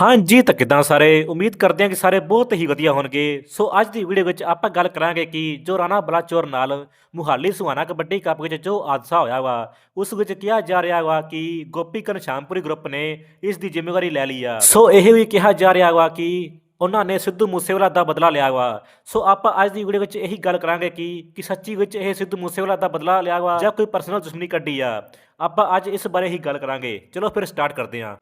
ਹਾਂਜੀ, ਤਾਂ ਕਿਦਾਂ ਸਾਰੇ? ਉਮੀਦ ਕਰਦੇ ਹਾਂ ਕਿ ਸਾਰੇ ਬਹੁਤ ਹੀ ਵਧੀਆ ਹੋਣਗੇ। ਸੋ ਅੱਜ ਦੀ ਵੀਡੀਓ ਵਿੱਚ ਆਪਾਂ ਗੱਲ ਕਰਾਂਗੇ ਕਿ ਜੋ ਰਾਣਾ ਬਲਾਚੌਰ ਨਾਲ ਮੁਹਾਲੀ ਸੁਹਾਣਾ ਕਬੱਡੀ ਕੱਪ ਵਿੱਚ ਜੋ ਹਾਦਸਾ ਹੋਇਆ ਵਾ, ਉਸ ਵਿੱਚ ਕਿਹਾ ਜਾ ਰਿਹਾ ਵਾ ਕਿ ਗੋਪੀ ਘਨਸ਼ਾਮਪੁਰੀ ਗਰੁੱਪ ਨੇ ਇਸ ਦੀ ਜ਼ਿੰਮੇਵਾਰੀ ਲੈ ਲਈ ਆ। ਸੋ ਇਹ ਵੀ ਕਿਹਾ ਜਾ ਰਿਹਾ ਵਾ ਕਿ ਉਹਨਾਂ ਨੇ ਸਿੱਧੂ ਮੂਸੇਵਾਲਾ ਦਾ ਬਦਲਾ ਲਿਆ ਵਾ। ਸੋ ਆਪਾਂ ਅੱਜ ਦੀ ਵੀਡੀਓ ਵਿੱਚ ਇਹੀ ਗੱਲ ਕਰਾਂਗੇ ਕਿ ਕਿ ਸੱਚੀ ਵਿੱਚ ਇਹ ਸਿੱਧੂ ਮੂਸੇਵਾਲਾ ਦਾ ਬਦਲਾ ਲਿਆ ਵਾ ਜਾਂ ਕੋਈ ਪਰਸਨਲ ਦੁਸ਼ਮਣੀ ਕੱਢੀ ਆ। ਆਪਾਂ ਅੱਜ ਇਸ ਬਾਰੇ ਹੀ ਗੱਲ ਕਰਾਂਗੇ। ਚਲੋ ਫਿਰ ਸਟਾਰਟ ਕਰਦੇ ਹਾਂ।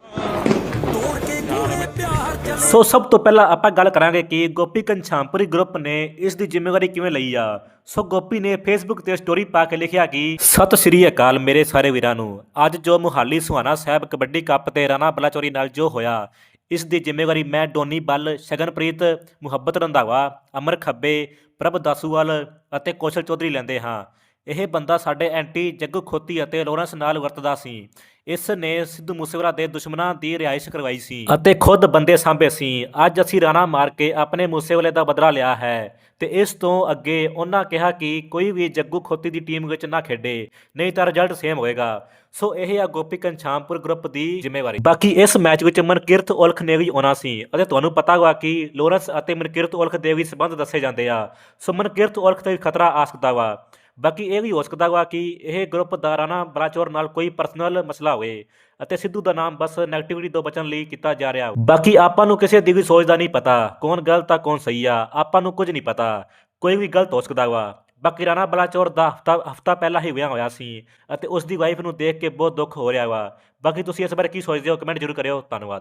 ਸੋ ਸਭ ਤੋਂ ਪਹਿਲਾਂ ਆਪਾਂ ਗੱਲ ਕਰਾਂਗੇ ਕਿ ਗੋਪੀ ਕੰਛਾਮਪੁਰੀ ਗਰੁੱਪ ਨੇ ਇਸ ਦੀ ਜ਼ਿੰਮੇਵਾਰੀ ਕਿਵੇਂ ਲਈ ਆ। ਸੋ ਗੋਪੀ ਨੇ ਫੇਸਬੁੱਕ ਤੇ ਸਟੋਰੀ ਪਾ ਕੇ ਲਿਖਿਆ ਕਿ, ਸਤਿ ਸ਼੍ਰੀ ਅਕਾਲ ਮੇਰੇ ਸਾਰੇ ਵੀਰਾਂ ਨੂੰ। ਅੱਜ ਜੋ ਮੁਹਾਲੀ ਸੁਹਾਣਾ ਸਾਹਿਬ ਕਬੱਡੀ ਕੱਪ ਤੇ ਰਾਣਾ ਬਲਾਚੌਰੀ ਨਾਲ ਜੋ ਹੋਇਆ, ਇਸ ਦੀ ਜ਼ਿੰਮੇਵਾਰੀ ਮੈਂ ਡੋਨੀ ਬੱਲ, ਸ਼ਗਨਪ੍ਰੀਤ, ਮੁਹੱਬਤ ਰੰਧਾਵਾ, ਅਮਰ ਖੱਬੇ, ਪ੍ਰਭ ਦਾਸੂਵਾਲ ਅਤੇ ਕੌਸ਼ਲ ਚੌਧਰੀ ਲੈਂਦੇ ਹਾਂ। ਇਹ ਬੰਦਾ ਸਾਡੇ ਐਂਟੀ ਜੱਗੂ ਖੋਤੀ ਅਤੇ ਲੋਰੈਂਸ ਨਾਲ ਵਰਤਦਾ ਸੀ। ਇਸ ਨੇ ਸਿੱਧੂ ਮੂਸੇਵਾਲਾ ਦੇ ਦੁਸ਼ਮਣਾਂ ਦੀ ਰਿਹਾਇਸ਼ ਕਰਵਾਈ ਸੀ। ਅਤੇ ਖੁਦ ਬੰਦੇ ਸਾਂਭੇ ਸੀ। ਅੱਜ ਅਸੀਂ ਰਾਣਾ ਮਾਰ ਕੇ ਆਪਣੇ ਮੂਸੇਵਾਲੇ ਦਾ ਬਦਲਾ ਲਿਆ ਹੈ। ਤੇ ਇਸ ਤੋਂ ਅੱਗੇ ਉਹਨਾਂ ਕਿਹਾ ਕਿ ਕੋਈ ਵੀ ਜੱਗੂ ਖੋਤੀ ਦੀ ਟੀਮ ਵਿੱਚ ਨਾ ਖੇਡੇ, ਨਹੀਂ ਤਾਂ ਰਿਜ਼ਲਟ ਸੇਮ ਹੋਏਗਾ। ਸੋ ਇਹ ਆ ਗੋਪੀ ਕੰਛਾਮਪੁਰ ਗਰੁੱਪ ਦੀ ਜ਼ਿੰਮੇਵਾਰੀ। ਬਾਕੀ ਇਸ ਮੈਚ ਵਿੱਚ ਮਨਕਿਰਤ ਉਲਖ ਨੇ ਵੀ ਆਉਣਾ ਸੀ। ਅਤੇ ਤੁਹਾਨੂੰ ਪਤਾ ਹੋਗਾ ਕਿ ਲੋਰੈਂਸ ਅਤੇ ਮਨਕਿਰਤ ਉਲਖ ਦੇ ਵੀ ਸਬੰਧ ਦੱਸੇ ਜਾਂਦੇ ਆ। ਸੋ ਮਨਕਿਰਤ ਉਲਖ ਤੇ ਵੀ ਖਤਰਾ ਆ ਸਕਦਾ ਵਾ। ਬਾਕੀ ਇਹ ਵੀ ਹੋ ਸਕਦਾ ਵਾ ਕਿ ਇਹ ਗਰੁੱਪ ਦਾ ਰਾਣਾ ਬਲਾਚੌਰ ਨਾਲ ਕੋਈ ਪਰਸਨਲ ਮਸਲਾ ਹੋਵੇ ਅਤੇ ਸਿੱਧੂ ਦਾ ਨਾਮ ਬਸ ਨੈਗੇਟਿਵਿਟੀ ਤੋਂ ਬਚਣ ਲਈ ਕੀਤਾ ਜਾ ਰਿਹਾ ਬਾਕੀ ਆਪਾਂ ਨੂੰ ਕਿਸੇ ਦੀ ਵੀ ਸੋਚ ਦਾ ਨਹੀਂ ਪਤਾ, ਕੌਣ ਗਲਤ ਆ, ਕੌਣ ਸਹੀ ਆ, ਆਪਾਂ ਨੂੰ ਕੁਝ ਨਹੀਂ ਪਤਾ, ਕੋਈ ਵੀ ਗਲਤ ਹੋ ਸਕਦਾ ਵਾ। ਬਾਕੀ ਰਾਣਾ ਬਲਾਚੌਰ ਦਾ ਹਫਤਾ ਹਫਤਾ ਪਹਿਲਾਂ ਹੀ ਵਿਆਹ ਹੋਇਆ ਸੀ ਅਤੇ ਉਸ ਦੀ ਵਾਈਫ ਨੂੰ ਦੇਖ ਕੇ ਬਹੁਤ ਦੁੱਖ ਹੋ ਰਿਹਾ ਵਾ। ਬਾਕੀ ਤੁਸੀਂ ਇਸ ਬਾਰੇ ਕੀ ਸੋਚਦੇ ਹੋ ਕਮੈਂਟ ਜ਼ਰੂਰ ਕਰਿਓ, ਧੰਨਵਾਦ।